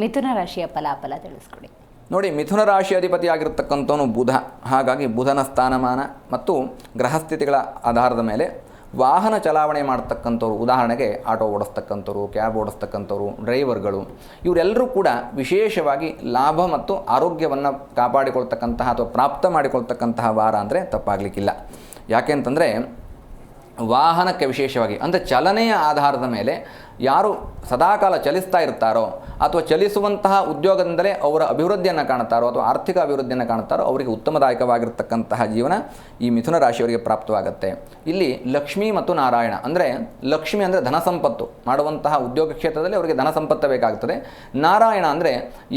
ಮಿಥುನ ರಾಶಿಯ ಫಲಾಫಲ ತಿಳಿಸ್ಕೊಡಿ. ನೋಡಿ, ಮಿಥುನ ರಾಶಿ ಅಧಿಪತಿಯಾಗಿರ್ತಕ್ಕಂಥವನು ಬುಧ. ಹಾಗಾಗಿ ಬುಧನ ಸ್ಥಾನಮಾನ ಮತ್ತು ಗ್ರಹಸ್ಥಿತಿಗಳ ಆಧಾರದ ಮೇಲೆ ವಾಹನ ಚಲಾವಣೆ ಮಾಡ್ತಕ್ಕಂಥವ್ರು, ಉದಾಹರಣೆಗೆ ಆಟೋ ಓಡಿಸ್ತಕ್ಕಂಥವ್ರು, ಕ್ಯಾಬ್ ಓಡಿಸ್ತಕ್ಕಂಥವ್ರು, ಡ್ರೈವರ್ಗಳು, ಇವರೆಲ್ಲರೂ ಕೂಡ ವಿಶೇಷವಾಗಿ ಲಾಭ ಮತ್ತು ಆರೋಗ್ಯವನ್ನು ಕಾಪಾಡಿಕೊಳ್ತಕ್ಕಂತಹ ಅಥವಾ ಪ್ರಾಪ್ತ ಮಾಡಿಕೊಳ್ತಕ್ಕಂತಹ ವಾರ ಅಂದರೆ ತಪ್ಪಾಗಲಿಕ್ಕಿಲ್ಲ. ಯಾಕೆಂತಂದರೆ ವಾಹನಕ್ಕೆ ವಿಶೇಷವಾಗಿ, ಅಂದರೆ ಚಲನೆಯ ಆಧಾರದ ಮೇಲೆ ಯಾರು ಸದಾಕಾಲ ಚಲಿಸ್ತಾ ಇರ್ತಾರೋ ಅಥವಾ ಚಲಿಸುವಂತಹ ಉದ್ಯೋಗದಿಂದಲೇ ಅವರ ಅಭಿವೃದ್ಧಿಯನ್ನು ಕಾಣುತ್ತಾರೋ ಅಥವಾ ಆರ್ಥಿಕ ಅಭಿವೃದ್ಧಿಯನ್ನು ಕಾಣುತ್ತಾರೋ ಅವರಿಗೆ ಉತ್ತಮದಾಯಕವಾಗಿರ್ತಕ್ಕಂತಹ ಜೀವನ ಈ ಮಿಥುನ ರಾಶಿಯವರಿಗೆ ಪ್ರಾಪ್ತವಾಗುತ್ತೆ. ಇಲ್ಲಿ ಲಕ್ಷ್ಮಿ ಮತ್ತು ನಾರಾಯಣ, ಅಂದರೆ ಲಕ್ಷ್ಮಿ ಅಂದರೆ ಧನ ಸಂಪತ್ತು, ಮಾಡುವಂತಹ ಉದ್ಯೋಗ ಕ್ಷೇತ್ರದಲ್ಲಿ ಅವರಿಗೆ ಧನ ಸಂಪತ್ತು ಬೇಕಾಗ್ತದೆ. ನಾರಾಯಣ ಅಂದರೆ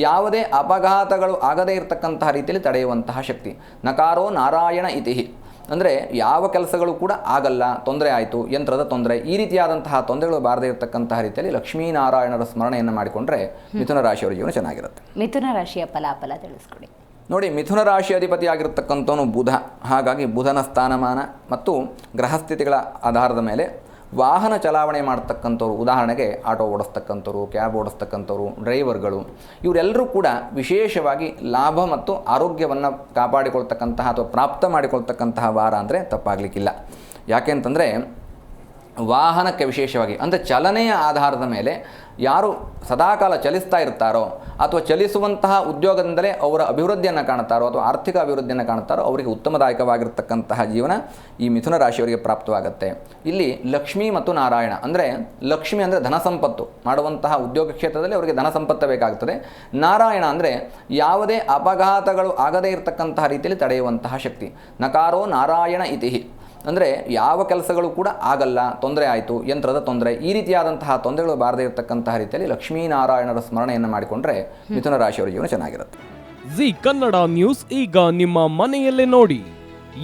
ಯಾವುದೇ ಅಪಘಾತಗಳು ಆಗದೇ ಇರತಕ್ಕಂತಹ ರೀತಿಯಲ್ಲಿ ತಡೆಯುವಂತಹ ಶಕ್ತಿ. ನಕಾರೋ ನಾರಾಯಣ ಇತಿಹಿ. ಅಂದರೆ ಯಾವ ಕೆಲಸಗಳು ಕೂಡ ಆಗಲ್ಲ ತೊಂದರೆ ಆಯಿತು ಯಂತ್ರದ ತೊಂದರೆ ಈ ರೀತಿಯಾದಂತಹ ತೊಂದರೆಗಳು ಬಾರದೇ ಇರತಕ್ಕಂತಹ ರೀತಿಯಲ್ಲಿ ಲಕ್ಷ್ಮೀನಾರಾಯಣರ ಸ್ಮರಣೆಯನ್ನು ಮಾಡಿಕೊಂಡ್ರೆ ಮಿಥುನ ರಾಶಿಯವರ ಜೀವನ ಚೆನ್ನಾಗಿರುತ್ತೆ. ಮಿಥುನ ರಾಶಿಯ ಫಲಾಫಲ ತಿಳಿಸ್ಕೊಡಿ. ನೋಡಿ ಮಿಥುನ ರಾಶಿ ಅಧಿಪತಿಯಾಗಿರ್ತಕ್ಕಂಥವನು ಬುಧ. ಹಾಗಾಗಿ ಬುಧನ ಸ್ಥಾನಮಾನ ಮತ್ತು ಗ್ರಹಸ್ಥಿತಿಗಳ ಆಧಾರದ ಮೇಲೆ ವಾಹನ ಚಲಾವಣೆ ಮಾಡ್ತಕ್ಕಂಥವ್ರು, ಉದಾಹರಣೆಗೆ ಆಟೋ ಓಡಿಸ್ತಕ್ಕಂಥವ್ರು, ಕ್ಯಾಬ್ ಓಡಿಸ್ತಕ್ಕಂಥವ್ರು, ಡ್ರೈವರ್ಗಳು, ಇವರೆಲ್ಲರೂ ಕೂಡ ವಿಶೇಷವಾಗಿ ಲಾಭ ಮತ್ತು ಆರೋಗ್ಯವನ್ನು ಕಾಪಾಡಿಕೊಳ್ತಕ್ಕಂತಹ ಅಥವಾ ಪ್ರಾಪ್ತ ಮಾಡಿಕೊಳ್ತಕ್ಕಂತಹ ವಾರ ಅಂದರೆ ತಪ್ಪಾಗಲಿಕ್ಕಿಲ್ಲ. ಯಾಕೆಂತಂದರೆ ವಾಹನಕ್ಕೆ ವಿಶೇಷವಾಗಿ, ಅಂದರೆ ಚಲನೆಯ ಆಧಾರದ ಮೇಲೆ ಯಾರು ಸದಾಕಾಲ ಚಲಿಸ್ತಾ ಇರ್ತಾರೋ ಅಥವಾ ಚಲಿಸುವಂತಹ ಉದ್ಯೋಗದಿಂದಲೇ ಅವರ ಅಭಿವೃದ್ಧಿಯನ್ನು ಕಾಣ್ತಾರೋ ಅಥವಾ ಆರ್ಥಿಕ ಅಭಿವೃದ್ಧಿಯನ್ನು ಕಾಣ್ತಾರೋ ಅವರಿಗೆ ಉತ್ತಮದಾಯಕವಾಗಿರ್ತಕ್ಕಂತಹ ಜೀವನ ಈ ಮಿಥುನ ರಾಶಿಯವರಿಗೆ ಪ್ರಾಪ್ತವಾಗುತ್ತೆ. ಇಲ್ಲಿ ಲಕ್ಷ್ಮಿ ಮತ್ತು ನಾರಾಯಣ ಅಂದರೆ ಲಕ್ಷ್ಮಿ ಅಂದರೆ ಧನ ಸಂಪತ್ತು ಮಾಡುವಂತಹ ಉದ್ಯೋಗ ಕ್ಷೇತ್ರದಲ್ಲಿ ಅವರಿಗೆ ಧನ ಸಂಪತ್ತು ಬೇಕಾಗ್ತದೆ. ನಾರಾಯಣ ಅಂದರೆ ಯಾವುದೇ ಅಪಘಾತಗಳು ಆಗದೇ ಇರತಕ್ಕಂತಹ ರೀತಿಯಲ್ಲಿ ತಡೆಯುವಂತಹ ಶಕ್ತಿ. ನಕಾರೋ ನಾರಾಯಣ ಇತಿಹಿ. ಅಂದರೆ ಯಾವ ಕೆಲಸಗಳು ಕೂಡ ಆಗಲ್ಲ ತೊಂದರೆ ಆಯಿತು ಯಂತ್ರದ ತೊಂದರೆ ಈ ರೀತಿಯಾದಂತಹ ತೊಂದರೆಗಳು ಬಾರದೇ ಇರತಕ್ಕಂತಹ ರೀತಿಯಲ್ಲಿ ಲಕ್ಷ್ಮೀನಾರಾಯಣರ ಸ್ಮರಣೆಯನ್ನು ಮಾಡಿಕೊಂಡ್ರೆ ಮಿಥುನ ರಾಶಿಯವರ ಜೀವನ ಚೆನ್ನಾಗಿರುತ್ತೆ. ಜಿ ಕನ್ನಡ ನ್ಯೂಸ್ ಈಗ ನಿಮ್ಮ ಮನೆಯಲ್ಲೇ ನೋಡಿ.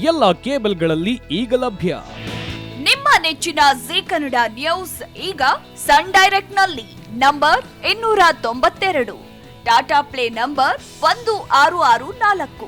ಎಲ್ಲ ಕೇಬಲ್ಗಳಲ್ಲಿ ಈಗ ಲಭ್ಯ. ನಿಮ್ಮ ನೆಚ್ಚಿನ ಜಿ ಕನ್ನಡ ನ್ಯೂಸ್ ಈಗ ಸನ್ ಡೈರೆಕ್ಟ್ನಲ್ಲಿ ನಂಬರ್ ಇನ್ನೂರ ತೊಂಬತ್ತೆರಡು. ಟಾಟಾ ಪ್ಲೇ ನಂಬರ್ ಒಂದು ಆರು ಆರು ನಾಲ್ಕು.